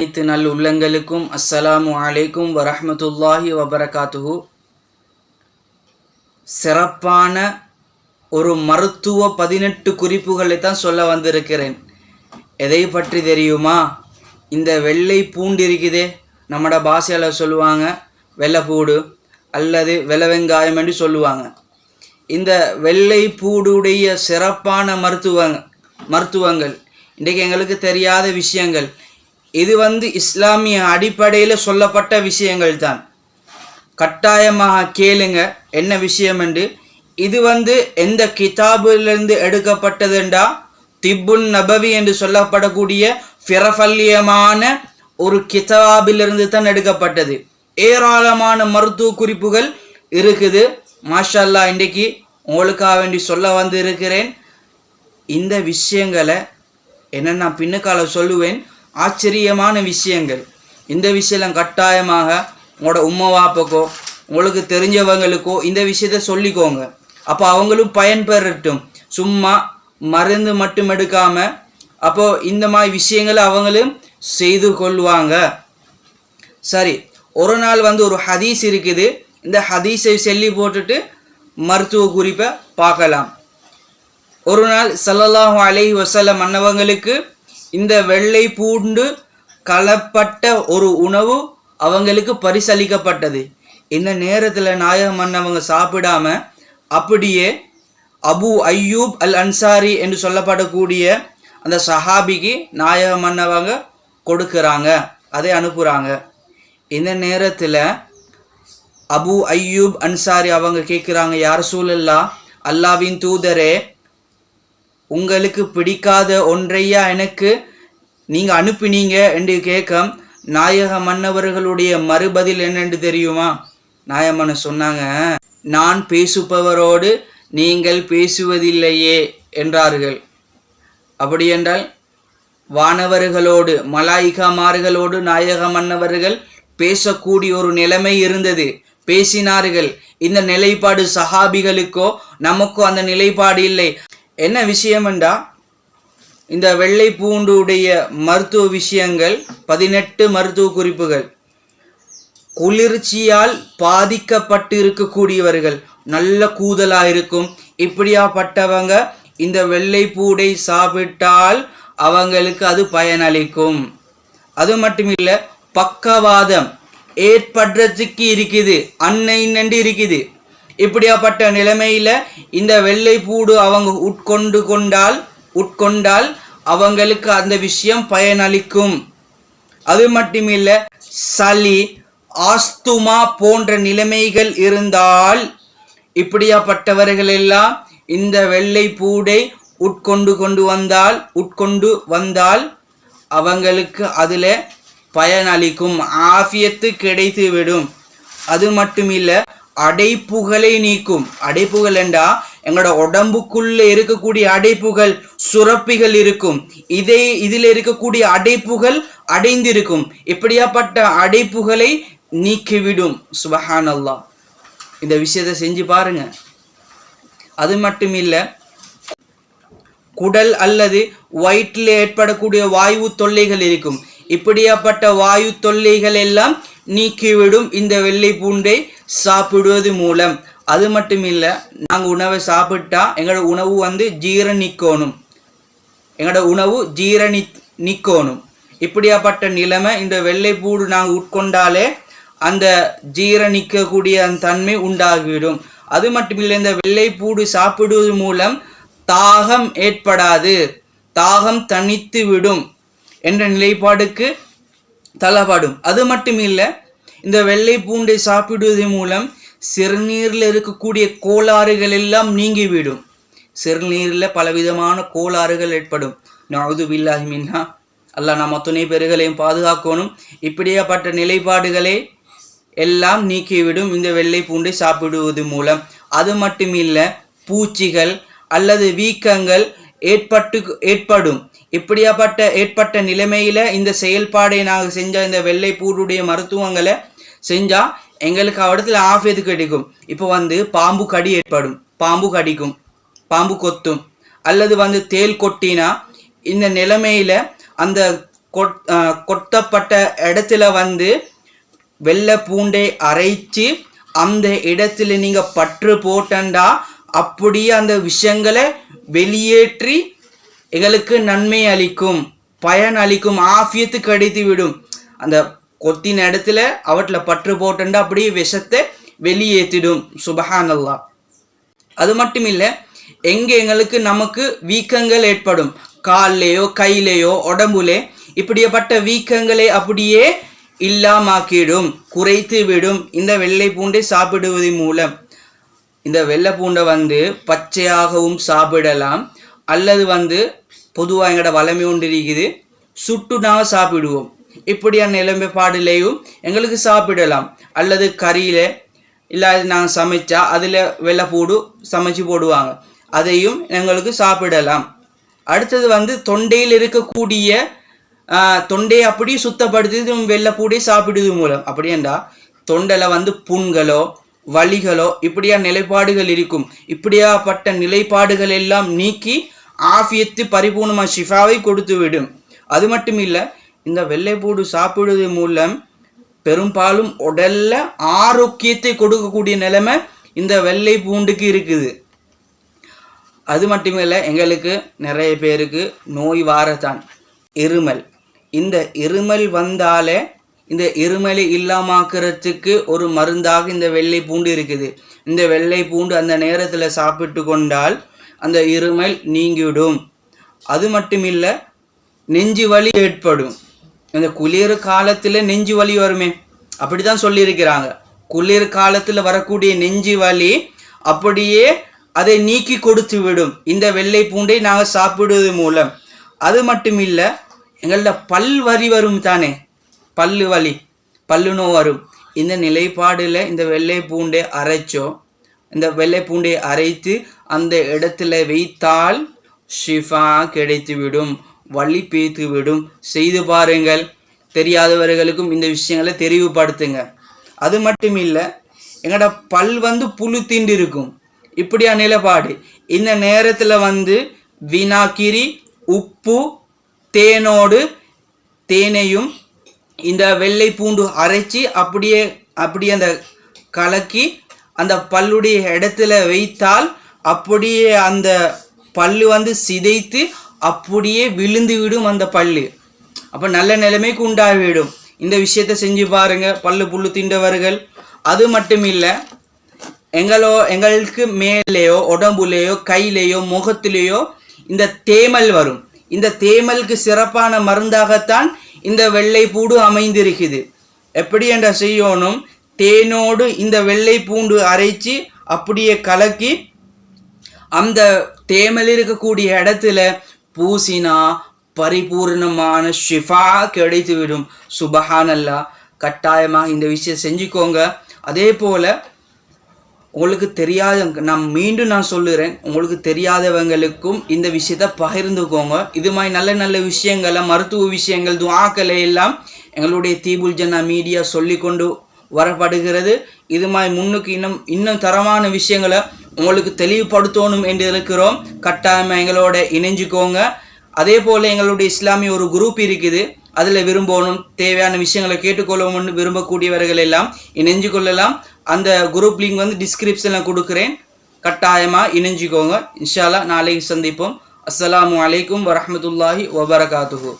அனைத்து நல் உள்ளங்களுக்கும் அஸ்ஸலாமு அலைக்கும் வரஹ்மத்துல்லாஹி வபரகாத்துஹு. சிறப்பான ஒரு மருத்துவ பதினெட்டு குறிப்புகளை தான் சொல்ல வந்திருக்கிறேன். எதை பற்றி தெரியுமா? இந்த வெள்ளை பூண்டு இருக்குதே நம்மட பாஷையில் சொல்லுவாங்க வெள்ளைப்பூடு அல்லது வெள்ளை வெங்காயம் என்று சொல்லுவாங்க. இந்த வெள்ளை பூடுடைய சிறப்பான மருத்துவ மருத்துவங்கள் இன்றைக்கு எங்களுக்கு தெரியாத விஷயங்கள் இது வந்து இஸ்லாமிய அடிப்படையில் சொல்லப்பட்ட விஷயங்கள் தான் கட்டாயமாக கேளுங்க என்ன விஷயம் என்று. இது வந்து எந்த கிதாபிலிருந்து எடுக்கப்பட்டதுண்டா? திப்புன் நபவி என்று சொல்லப்படக்கூடிய பிரபல்யமான ஒரு கிதாபிலிருந்து தான் எடுக்கப்பட்டது. ஏராளமான மருத்துவ குறிப்புகள் இருக்குது. மாஷல்லா இன்றைக்கு உங்களுக்காக வேண்டி சொல்ல வந்து இருக்கிறேன் இந்த விஷயங்களை என்ன நான் பின்னுக்கால சொல்லுவேன். ஆச்சரியமான விஷயங்கள். இந்த விஷயம் கட்டாயமாக உங்களோட உம்மா வாப்பக்கோ உங்களுக்கு தெரிஞ்சவங்களுக்கோ இந்த விஷயத்த சொல்லிக்கோங்க. அப்போ அவங்களும் பயன்பெறட்டும் சும்மா மருந்து மட்டும் எடுக்காமல் அப்போது இந்த மாதிரி விஷயங்களை அவங்களும் செய்து கொள்வாங்க. சரி ஒரு நாள் வந்து ஒரு ஹதீஸ் இருக்குது. இந்த ஹதீஸை சொல்லி போட்டுட்டு மருத்துவ குறிப்பை பார்க்கலாம். ஒரு நாள் சல்லல்லாஹு அலைஹி வஸல்லம் அன்னவங்களுக்கு இந்த வெள்ளை பூண்டு கலப்பட்ட ஒரு உணவு அவங்களுக்கு பரிசளிக்கப்பட்டது. இந்த நேரத்தில் நாயகம் மன்னவங்க சாப்பிடாம அப்படியே அபு அய்யூப் அல் அன்சாரி என்று சொல்லப்படக்கூடிய அந்த சஹாபிக்கு நாயக மன்னவங்க கொடுக்குறாங்க. அதை அனுப்புகிறாங்க இந்த நேரத்தில் அபு அய்யூப் அன்சாரி அவங்க கேட்குறாங்க யார் சூழல்லா அல்லாவின் தூதரே உங்களுக்கு பிடிக்காத ஒன்றையா எனக்கு நீங்கள் அனுப்பினீங்க என்று கேட்க நாயக மன்னவர்களுடைய மறுபதில் என்னென்று தெரியுமா? நாயம்மன் சொன்னாங்க நான் பேசுபவரோடு நீங்கள் பேசுவதில்லையே என்றார்கள். அப்படியென்றால் வானவர்களோடு மலாயிகமார்களோடு நாயக மன்னவர்கள் பேசக்கூடிய ஒரு நிலைமை இருந்தது. பேசினார்கள் இந்த நிலைப்பாடு சஹாபிகளுக்கோ நமக்கோ அந்த நிலைப்பாடு இல்லை. என்ன விஷயம் என்றா இந்த வெள்ளை பூண்டுடைய மருத்துவ விஷயங்கள் பதினெட்டு மருத்துவ குறிப்புகள். குளிர்ச்சியால் பாதிக்கப்பட்டு இருக்கக்கூடியவர்கள் நல்ல கூதலாக இருக்கும். இப்படியாப்பட்டவங்க இந்த வெள்ளை பூடை சாப்பிட்டால் அவங்களுக்கு அது பயனளிக்கும். அது மட்டும் இல்லை பக்கவாதம் ஏற்படுறதுக்கு இருக்குது. அன்னை நண்டு இருக்குது. இப்படியாப்பட்ட நிலைமையில் இந்த வெள்ளை பூடு அவங்க உட்கொண்டு கொண்டால் உட்கொண்டால் அவங்களுக்கு அந்த விஷயம் பயனளிக்கும். அது மட்டுமில்லை சளி ஆஸ்துமா போன்ற நிலைமைகள் இருந்தால் இப்படியாப்பட்டவர்கள் எல்லாம் இந்த வெள்ளை பூடை உட்கொண்டு கொண்டு வந்தால் உட்கொண்டு வந்தால் அவங்களுக்கு அதில் பயனளிக்கும் ஆஃபியத்து கிடைத்து விடும் அது மட்டும் அடைப்புகளை நீக்கும். அடைப்புகள் என்றா எங்களோட உடம்புக்குள்ள இருக்கக்கூடிய அடைப்புகள் சுரப்பிகள் இருக்கும். இதே இதில் இருக்கக்கூடிய அடைப்புகள் அடைந்திருக்கும். இப்படியாப்பட்ட அடைப்புகளை நீக்கிவிடும். சுபஹான் அல்லா இந்த விஷயத்தை செஞ்சு பாருங்க. அது மட்டும் இல்லை குடல் அல்லது வயிற்றில் ஏற்படக்கூடிய வாயு தொல்லைகள் இருக்கும். இப்படியாப்பட்ட வாயு தொல்லைகள் எல்லாம் நீக்கிவிடும். இந்த வெள்ளை பூண்டை சாப்பிடுவது மூலம். அது மட்டும் இல்லை நாங்கள் உணவை சாப்பிட்டா எங்களோட உணவு வந்து ஜீரணிக்கணும். எங்களோட உணவு ஜீரணி நிற்கணும் இப்படியாப்பட்ட நிலைமை இந்த வெள்ளைப்பூடு நாங்கள் உட்கொண்டாலே அந்த ஜீரணிக்கக்கூடிய அந்த தன்மை உண்டாகிவிடும். அது மட்டும் இல்லை இந்த வெள்ளைப்பூடு சாப்பிடுவது மூலம் தாகம் ஏற்படாது. தாகம் தனித்து விடும் என்ற நிலைப்பாடுக்கு தள்ளப்படும். அது மட்டும் இல்லை இந்த வெள்ளை பூண்டை சாப்பிடுவது மூலம் சிறுநீரில் இருக்கக்கூடிய கோளாறுகள் எல்லாம் நீங்கிவிடும். சிறுநீரில் பலவிதமான கோளாறுகள் ஏற்படும். நவது பில்லாஹி மின்னா அல்ல நம்ம துணை பெருகளையும் பாதுகாக்கணும். இப்படியாப்பட்ட நிலைப்பாடுகளை எல்லாம் நீக்கிவிடும் இந்த வெள்ளை பூண்டை சாப்பிடுவது மூலம். அது மட்டும் இல்லை பூச்சிகள் அல்லது வீக்கங்கள் ஏற்பட்டு ஏற்படும். இப்படியாப்பட்ட ஏற்பட்ட நிலைமையில் இந்த செயல்பாடை நாங்கள் செஞ்ச இந்த வெள்ளை பூடுடைய மருத்துவங்களை செஞ்சால் எங்களுக்கு அவடத்துல ஆஃபியது கிடைக்கும். இப்போ வந்து பாம்பு கடி ஏற்படும். பாம்பு கடிக்கும். பாம்பு கொத்தும். அல்லது வந்து தேல் கொட்டினா இந்த நிலைமையில் அந்த கொட் கொட்டப்பட்ட இடத்துல வந்து வெள்ளை பூண்டை அரைச்சி அந்த இடத்துல நீங்கள் பற்று போட்டண்டா அப்படியே அந்த விஷயங்களை வெளியேற்றி எங்களுக்கு நன்மை அளிக்கும் பயன் அளிக்கும் ஆஃபியத்து கிடைத்து விடும். அந்த கொத்தின இடத்துல அவற்றில் பற்று போட்டுண்டு அப்படியே விஷத்தை வெளியேற்றிடும். சுபஹானல்லாஹ் அது மட்டும் இல்லை எங்கே எங்களுக்கு நமக்கு வீக்கங்கள் ஏற்படும். கால்லையோ கையிலையோ உடம்புலே இப்படியப்பட்ட வீக்கங்களை அப்படியே இல்லாமாக்கிடும் குறைத்து விடும். இந்த வெள்ளை பூண்டை சாப்பிடுவதன் மூலம். இந்த வெள்ளை பூண்டை வந்து பச்சையாகவும் சாப்பிடலாம். அல்லது வந்து பொதுவாக எங்களோட வளமை ஒன்று இருக்குது சுட்டு நாங்கள் சாப்பிடுவோம். இப்படியான நிலைமைப்பாடுலேயும் எங்களுக்கு சாப்பிடலாம். அல்லது கறியில் இல்லை நாங்கள் சமைச்சா அதில் வெள்ளைப்பூடு சமைச்சு போடுவாங்க. அதையும் எங்களுக்கு சாப்பிடலாம். அடுத்தது வந்து தொண்டையில் இருக்கக்கூடிய தொண்டையை அப்படியே சுத்தப்படுத்தி வெள்ளைப்பூடை சாப்பிடுவது மூலம். அப்படியேண்டா தொண்டையில் வந்து புண்களோ வலிகளோ இப்படியா நிலைப்பாடுகள் இருக்கும். இப்படியாப்பட்ட நிலைப்பாடுகள் எல்லாம் நீக்கி ஆஃபியத்து பரிபூர்ணமாக ஷிஃபாவை கொடுத்து விடும். அது மட்டும் இல்லை இந்த வெள்ளைப்பூடு சாப்பிடுவது மூலம் பெரும்பாலும் உடல்ல ஆரோக்கியத்தை கொடுக்கக்கூடிய நிலைமை இந்த வெள்ளை பூண்டுக்கு இருக்குது. அது மட்டுமில்ல எங்களுக்கு நிறைய பேருக்கு நோய் வாரத்தான் இருமல். இந்த இருமல் வந்தாலே இந்த இருமலை இல்லாமாக்குறதுக்கு ஒரு மருந்தாக இந்த வெள்ளை பூண்டு இருக்குது. இந்த வெள்ளை பூண்டு அந்த நேரத்தில் சாப்பிட்டு கொண்டால் அந்த இருமல் நீங்கிவிடும். அது மட்டுமில்ல நெஞ்சு வலி ஏற்படும். இந்த குளிர் காலத்தில் நெஞ்சு வலி வருமே. அப்படி தான் சொல்லியிருக்கிறாங்க. குளிர் காலத்தில் வரக்கூடிய நெஞ்சு வலி அப்படியே அதை நீக்கி கொடுத்து விடும். இந்த வெள்ளை பூண்டை நாங்கள் சாப்பிடுவது மூலம். அது மட்டும் இல்லை எங்கள்ட பல் வரி வரும் தானே. பல்லு வலி பல்லு நோய் வரும். இந்த நிலைப்பாடில் இந்த வெள்ளை பூண்டை அரைச்சோ இந்த வெள்ளை பூண்டை அரைத்து அந்த இடத்துல வைத்தால் ஷிஃபா கிடைத்துவிடும் வழி பேத்து விடும் செய்து பாருங்கள். தெரியாதவர்களுக்கும் இந்த விஷயங்களை தெரிவுபடுத்துங்க. அது மட்டும் இல்லை எங்களோட பல் வந்து புழு தீண்டு இருக்கும். இப்படியா நிலைப்பாடு? இந்த நேரத்தில் வந்து வினாக்கிரி உப்பு தேனோடு தேனையும் இந்த வெள்ளை பூண்டு அரைச்சி அப்படியே அப்படியே அந்த கலக்கி அந்த பல்லுடைய இடத்துல வைத்தால் அப்படியே அந்த பல்லு வந்து சிதைத்து அப்படியே விழுந்து விடும் அந்த பல்லு. அப்போ நல்ல நிலைமைக்கு உண்டாகிவிடும். இந்த விஷயத்தை செஞ்சு பாருங்கள் பல்லு புல்லு திண்டவர்கள் அது மட்டும் இல்லை எங்களோ எங்களுக்கு மேலேயோ உடம்புலேயோ கையிலேயோ முகத்திலேயோ இந்த தேமல் வரும். இந்த தேமலுக்கு சிறப்பான மருந்தாகத்தான் இந்த வெள்ளை பூடு அமைந்திருக்குது. எப்படி என்ற செய்யணும் தேனோடு இந்த வெள்ளை பூண்டு அரைச்சி அப்படியே கலக்கி அந்த தேமல் இருக்கக்கூடிய இடத்துல பூசினா பரிபூர்ணமான ஷிஃபா கிடைத்துவிடும். சுபஹானல்லா. கட்டாயமாக இந்த விஷயம் செஞ்சுக்கோங்க. அதே போல் உங்களுக்கு தெரியாத நான் மீண்டும் நான் சொல்லுறேன் உங்களுக்கு தெரியாதவங்களுக்கும் இந்த விஷயத்த பகிர்ந்துக்கோங்க. இது மாதிரி நல்ல நல்ல விஷயங்களை மருத்துவ விஷயங்கள் துவாக்களை எல்லாம் எங்களுடைய தீபுல் ஜன்னா மீடியா சொல்லி கொண்டு வரப்படுகிறது. இது மாதிரி முன்னுக்கு இன்னும் இன்னும் தரமான விஷயங்களை உங்களுக்கு தெளிவுபடுத்தணும் என்று இருக்கிறோம். கட்டாயமாக எங்களோட இணைஞ்சுக்கோங்க. அதே போல் எங்களுடைய இஸ்லாமிய ஒரு குரூப் இருக்குது. அதில் விரும்பணும் தேவையான விஷயங்களை கேட்டுக்கொள்ளணும்னு விரும்பக்கூடியவர்கள் எல்லாம் இணைஞ்சு கொள்ளலாம். அந்த குரூப் லிங்க் வந்து டிஸ்கிரிப்ஷனில் கொடுக்குறேன். கட்டாயமாக இணைஞ்சிக்கோங்க. இன்ஷால்லா நாளைக்கு சந்திப்போம். அஸ்லாம் அலைக்கும் வரமத்துல்லாஹி வபரகாத்துஹு.